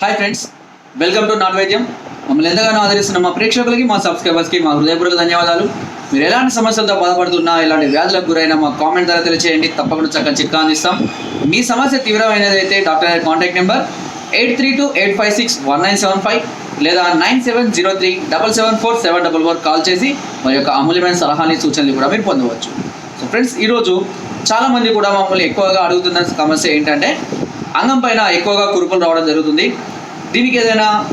Hi friends welcome to నాట్ వైద్యం మమ్మల్ని ఎంతగానో ఆదరిస్తున్న మా ప్రేక్షకులకి మా సబ్స్క్రైబర్స్కి మా హృదయపూర్వక ధన్యవాదాలు. మీరు ఎలాంటి సమస్యలతో బాధపడుతున్నా ఎలాంటి వ్యాధులకు గురైనా మా కామెంట్ ద్వారా తెలియచేయండి. తప్పకుండా చక్కని చిక్కా అందిస్తాం. మీ సమస్య తీవ్రమైనది అయితే డాక్టర్ గారి contact number eight three two eight five six one nine seven five లేదా nine seven zero three double seven four seven double four call చేసి మరి యొక్క అమూల్యమైన సలహాని సూచనలు కూడా మీరు పొందవచ్చు. సో ఫ్రెండ్స్ ఈరోజు చాలామంది కూడా మమ్మల్ని ఎక్కువగా అడుగుతున్న సమస్య ఏంటంటే అంగం పైన ఎక్కువగా కురుపులు రావడం జరుగుతుంది. దీనికి ఏదైనా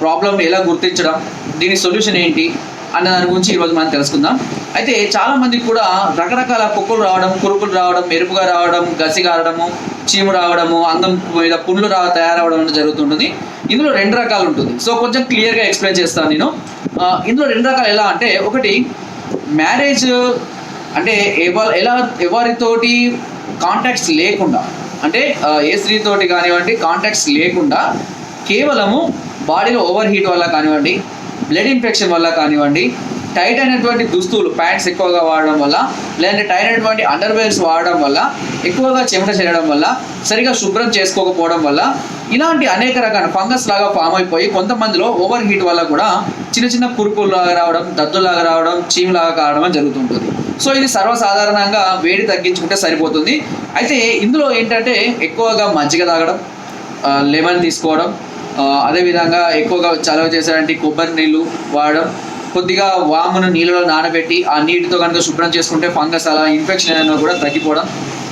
ప్రాబ్లం ఎలా గుర్తించడం దీని సొల్యూషన్ ఏంటి అన్న దాని గురించి ఈరోజు మనం తెలుసుకుందాం. అయితే చాలా మందికి కూడా రకరకాల కుక్కలు రావడం కురుపులు రావడం మెరుపుగా రావడం గసి కారడము చీము రావడము అందం మీద పుండ్లు రా తయారవడం జరుగుతుంటుంది. ఇందులో రెండు రకాలు ఉంటుంది. సో కొంచెం క్లియర్గా ఎక్స్ప్లెయిన్ చేస్తాను నేను. ఇందులో రెండు రకాలు ఎలా అంటే ఒకటి మ్యారేజ్ అంటే ఎవ- ఎలా ఎవరితోటి కాంటాక్ట్స్ లేకుండా అంటే ఏ స్త్రీతోటి కానివ్వండి కాంటాక్ట్స్ లేకుండా కేవలము బాడీలో ఓవర్ హీట్ వల్ల కానివ్వండి బ్లడ్ ఇన్ఫెక్షన్ వల్ల కానివ్వండి టైట్ అయినటువంటి దుస్తులు ప్యాంట్స్ ఎక్కువగా వాడడం వల్ల లేదంటే టైట్ అయినటువంటి అండర్వేర్స్ వాడడం వల్ల ఎక్కువగా చెమట చేయడం వల్ల సరిగా శుభ్రం చేసుకోకపోవడం వల్ల ఇలాంటి అనేక రకాల ఫంగస్ లాగా ఫామ్ అయిపోయి కొంతమందిలో ఓవర్ హీట్ వల్ల కూడా చిన్న చిన్న కురుపులు లాగా రావడం దద్దులాగా రావడం చీమలాగా కావడం జరుగుతుంటుంది. సో ఇది సర్వసాధారణంగా వేడి తగ్గించుకుంటే సరిపోతుంది. అయితే ఇందులో ఏంటంటే ఎక్కువగా మజ్జిగ తాగడం లెమన్ తీసుకోవడం అదేవిధంగా ఎక్కువగా చలవ చేసేటువంటి కొబ్బరి నీళ్ళు వాడడం కొద్దిగా వామును నీళ్ళలో నానబెట్టి ఆ నీటితో కనుక శుభ్రం చేసుకుంటే ఫంగస్ అలా ఇన్ఫెక్షన్ అయినా కూడా తగ్గిపోవడం.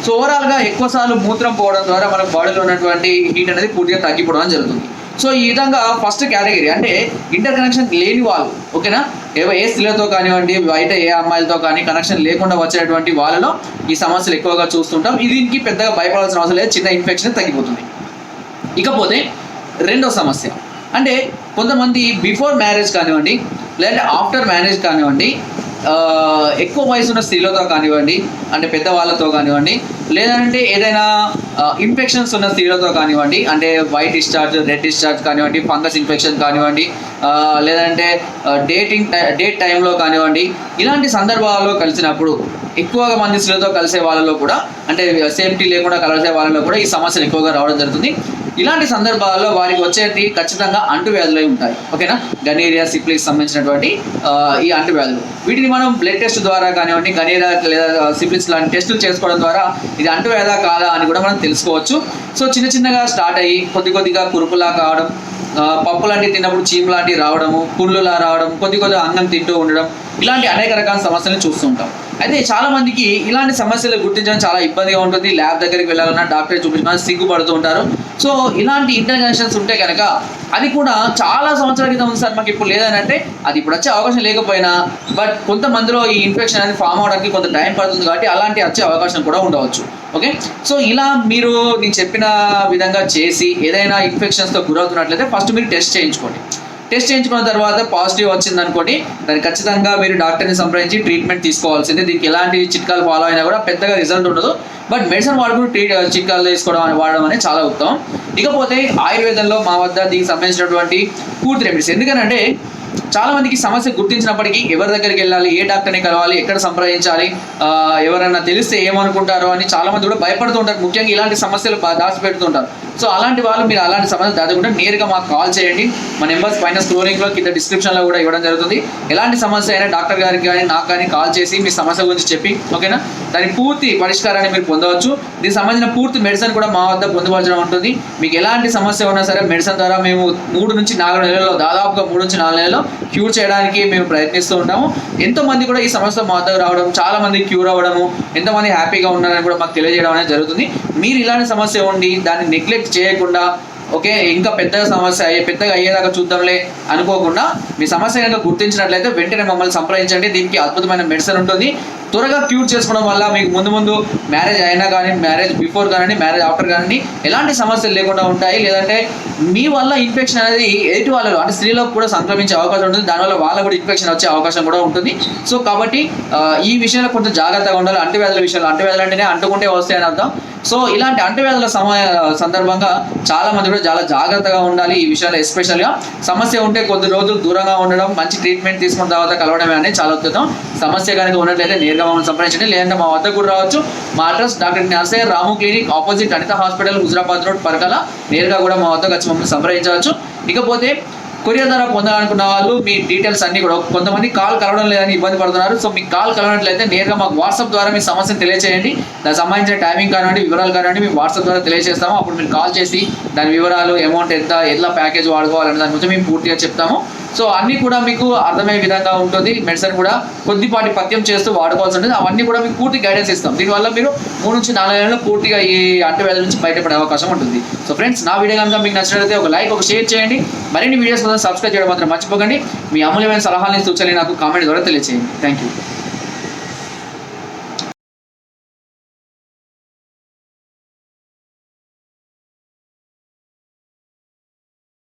సో ఓవరాల్గా ఎక్కువసార్లు మూత్రం పోవడం ద్వారా మన బాడీలో ఉన్నటువంటి హీట్ అనేది పూర్తిగా తగ్గిపోవడం జరుగుతుంది. సో ఈ విధంగా ఫస్ట్ కేటగిరీ అంటే ఇంటర్ కనెక్షన్ లేని వాళ్ళు ఓకేనా? ఏవో ఏ స్త్రీలతో కానివ్వండి బయట ఏ అమ్మాయిలతో కానీ కనెక్షన్ లేకుండా వచ్చేటువంటి వాళ్ళలో ఈ సమస్యలు ఎక్కువగా చూస్తుంటాం. దీనికి పెద్దగా భయపడాల్సిన అవసరం లేదు చిన్న ఇన్ఫెక్షన్ తగ్గిపోతుంది. ఇకపోతే రెండో సమస్య. అంటే కొంతమంది బిఫోర్ మ్యారేజ్ కానివ్వండి లేదంటే ఆఫ్టర్ మ్యారేజ్ కానివ్వండి ఎక్కువ వయసు ఉన్న స్త్రీలతో కానివ్వండి అంటే పెద్దవాళ్ళతో కానివ్వండి లేదంటే ఏదైనా ఇన్ఫెక్షన్స్ ఉన్న స్త్రీలతో కానివ్వండి అంటే వైట్ డిశ్చార్జ్ రెడ్ డిశ్చార్జ్ కానివ్వండి ఫంగస్ ఇన్ఫెక్షన్ కానివ్వండి లేదంటే డేటింగ్ డేట్ టైంలో కానివ్వండి ఇలాంటి సందర్భాల్లో కలిసినప్పుడు ఎక్కువగా మంది స్త్రీలతో కలిసే వాళ్ళలో కూడా అంటే సేఫ్టీ లేకుండా కలిసే వాళ్ళలో కూడా ఈ సమస్యలు ఎక్కువగా రావడం జరుగుతుంది. ఇలాంటి సందర్భాల్లో వారికి వచ్చేటి ఖచ్చితంగా అంటువ్యాధులై ఉంటాయి. ఓకేనా? గనేరియా సిప్లిస్ సంబంధించినటువంటి ఈ అంటువ్యాధులు. వీటిని మనం బ్లడ్ టెస్ట్ ద్వారా కానివ్వండి గనేరియా లేదా సిప్లిస్ లాంటి టెస్టులు చేసుకోవడం ద్వారా ఇది అంటువ్యాధా కాదా అని కూడా మనం తెలుసుకోవచ్చు. సో చిన్న చిన్నగా స్టార్ట్ అయ్యి కొద్ది కొద్దిగా కురుపులా కావడం పప్పు లాంటివి తిన్నప్పుడు చీమ్ లాంటివి రావడము కుళ్ళులా రావడం కొద్ది కొద్దిగా అన్నం తింటూ ఉండడం ఇలాంటి అనేక రకాల సమస్యలను చూస్తుంటాం అయితే చాలా మందికి ఇలాంటి సమస్యలు గుర్తించడం చాలా ఇబ్బందిగా ఉంటుంది. ల్యాబ్ దగ్గరికి వెళ్ళాలన్నా డాక్టర్ చూపించడానికి సిగ్గుపడుతూ ఉంటారు. సో ఇలాంటి ఇంటర్వెన్షన్స్ ఉంటే కనుక అది కూడా చాలా సంవత్సరాల క్రితం ఉంది సార్ మాకు ఇప్పుడు లేదని అంటే అది ఇప్పుడు వచ్చే అవకాశం లేకపోయినా బట్ కొంతమందిలో ఈ ఇన్ఫెక్షన్ అనేది ఫామ్ అవడానికి కొంత టైం పడుతుంది కాబట్టి అలాంటి వచ్చే అవకాశం కూడా ఉండవచ్చు. ఓకే? సో ఇలా మీరు నేను చెప్పిన విధంగా చేసి ఏదైనా ఇన్ఫెక్షన్స్తో గురవుతున్నట్లయితే ఫస్ట్ మీరు టెస్ట్ చేయించుకోండి. టెస్ట్ చేయించుకున్న తర్వాత పాజిటివ్ వచ్చింది అనుకోండి దానికి ఖచ్చితంగా మీరు డాక్టర్ని సంప్రదించి ట్రీట్మెంట్ తీసుకోవాల్సిందే. దీనికి ఎలాంటి చిట్కాలు ఫాలో అయినా కూడా పెద్దగా రిజల్ట్ ఉండదు. బట్ మెడిసిన్ వాడుకుని ట్రీట్ చిట్కాలు తీసుకోవడం వాడడం అనేది చాలా ఉత్తమం. ఇకపోతే ఆయుర్వేదంలో మా వద్ద దీనికి సంబంధించినటువంటి పూర్తి రెమెడీస్ ఎందుకనంటే చాలా మందికి సమస్య గుర్తించినప్పటికీ ఎవరి దగ్గరికి వెళ్ళాలి ఏ డాక్టర్ని కలవాలి ఎక్కడ సంప్రదించాలి ఎవరైనా తెలిస్తే ఏమనుకుంటారో అని చాలా మంది కూడా భయపడుతూ ఉంటారు. ముఖ్యంగా ఇలాంటి సమస్యలు దాచిపెడుతుంటారు సో అలాంటి వాళ్ళు మీరు అలాంటి సమస్యలు దాచకుండా నేరుగా మాకు కాల్ చేయండి. మా నెంబర్స్ పైన స్క్రోలింగ్లో కింద డిస్క్రిప్షన్లో కూడా ఇవ్వడం జరుగుతుంది. ఎలాంటి సమస్య అయినా డాక్టర్ గారికి కానీ నాకు కానీ కాల్ చేసి మీ సమస్య గురించి చెప్పి ఓకేనా? దాని పూర్తి పరిష్కారాన్ని మీరు పొందవచ్చు. దీనికి సంబంధించిన పూర్తి మెడిసిన్ కూడా మా వద్ద పొందుపరచడం ఉంటుంది. మీకు ఎలాంటి సమస్య ఉన్నా సరే మెడిసిన్ ద్వారా మేము మూడు నుంచి నాలుగు నెలల్లో దాదాపుగా మూడు నుంచి నాలుగు నెలల్లో క్యూర్ చేయడానికి మేము ప్రయత్నిస్తూ ఉంటాము. ఎంతో మంది కూడా ఈ సమస్య మా వద్దకు రావడం చాలా మంది క్యూర్ అవ్వడము ఎంతమంది హ్యాపీగా ఉన్నారని కూడా మాకు తెలియజేయడం అనేది జరుగుతుంది. మీరు ఇలాంటి సమస్య ఉండి దాన్ని నెగ్లెక్ట్ చేయకుండా ఓకే ఇంకా పెద్దగా సమస్య అయ్యే పెద్దగా అయ్యేదాకా చూద్దాంలే అనుకోకుండా మీ సమస్య కనుక గుర్తించినట్లయితే వెంటనే మమ్మల్ని సంప్రదించండి. దీనికి అద్భుతమైన మెడిసిన్ ఉంటుంది. త్వరగా క్యూర్ చేసుకోవడం వల్ల మీకు ముందు ముందు మ్యారేజ్ అయినా కానీ మ్యారేజ్ బిఫోర్ కానీ మ్యారేజ్ ఆఫ్టర్ కానీ ఎలాంటి సమస్యలు లేకుండా ఉంటాయి. లేదంటే మీ వల్ల ఇన్ఫెక్షన్ అనేది ఎదుటి వాళ్ళలో అంటే స్త్రీలకు కూడా సంక్రమించే అవకాశం ఉంటుంది. దానివల్ల వాళ్ళకు కూడా ఇన్ఫెక్షన్ వచ్చే అవకాశం కూడా ఉంటుంది. సో కాబట్టి ఈ విషయంలో కొంచెం జాగ్రత్తగా ఉండాలి. అంటువ్యాధుల విషయంలో అంటువ్యాధులు అంటేనే అంటుకుంటే వస్తాయని అర్థం. సో ఇలాంటి అంటువ్యాధుల సమయ సందర్భంగా చాలా మంది కూడా చాలా జాగ్రత్తగా ఉండాలి ఈ విషయాల్లో ఎస్పెషల్గా సమస్య ఉంటే కొద్ది రోజులు దూరంగా ఉండడం మంచి ట్రీట్మెంట్ తీసుకున్న తర్వాత కలవడమే అనేది చాలా అద్భుతం. సమస్య కనుక ఉన్నట్లయితే నేరుగా నేరుగా మమ్మల్ని సంప్రదించండి. లేదంటే మా వద్దకు కూడా రావచ్చు. మా address doctor Narsaiah Ramu clinic opposite Anitha hospital Huzurabad road Parakala. నేరుగా కూడా మా వద్దకు వచ్చి మమ్మల్ని సంప్రదించవచ్చు. ఇకపోతే కొరియర్ ద్వారా పొందాలనుకున్న వాళ్ళు మీ డీటెయిల్స్ అన్ని కూడా కొంతమంది కాల్ కలవడం లేదని ఇబ్బంది పడుతున్నారు. సో మీకు కాల్ కలవనట్లయితే నేరుగా మాకు వాట్సాప్ ద్వారా మీ సమస్యను తెలియజేయండి దానికి సంబంధించిన టైమింగ్ కానివ్వండి వివరాలు కానివ్వండి మీ వాట్సాప్ ద్వారా తెలియజేస్తాము అప్పుడు మీరు కాల్ చేసి దాని వివరాలు అమౌంట్ ఎంత ఎట్లా ప్యాకేజ్ వాడుకోవాలనే దాని గురించి మేము పూర్తిగా చెప్తాము. సో అన్ని కూడా మీకు అర్థమయ్యే విధంగా ఉంటుంది. మెడిసిన్ కూడా కొద్దిపాటి పథ్యం చేస్తూ వాడుకోవాల్సి ఉంటుంది. అవన్నీ కూడా మీకు పూర్తి గైడెన్స్ ఇస్తాం. దీనివల్ల మీరు మూడు నుంచి నాలుగు నెలలు పూర్తిగా ఈ అంటువ్యాధుల నుంచి బయటపడే అవకాశం ఉంటుంది. సో ఫ్రెండ్స్ నా వీడియో కనుక మీకు నచ్చినట్లయితే ఒక లైక్ ఒక షేర్ చేయండి. మరిన్ని వీడియోస్ కోసం సబ్స్క్రైబ్ చేయడం మాత్రం మర్చిపోకండి. మీ అమూల్యమైన సలహాలని సూచనలు నాకు కామెంట్ ద్వారా తెలియజేయండి థ్యాంక్ యూ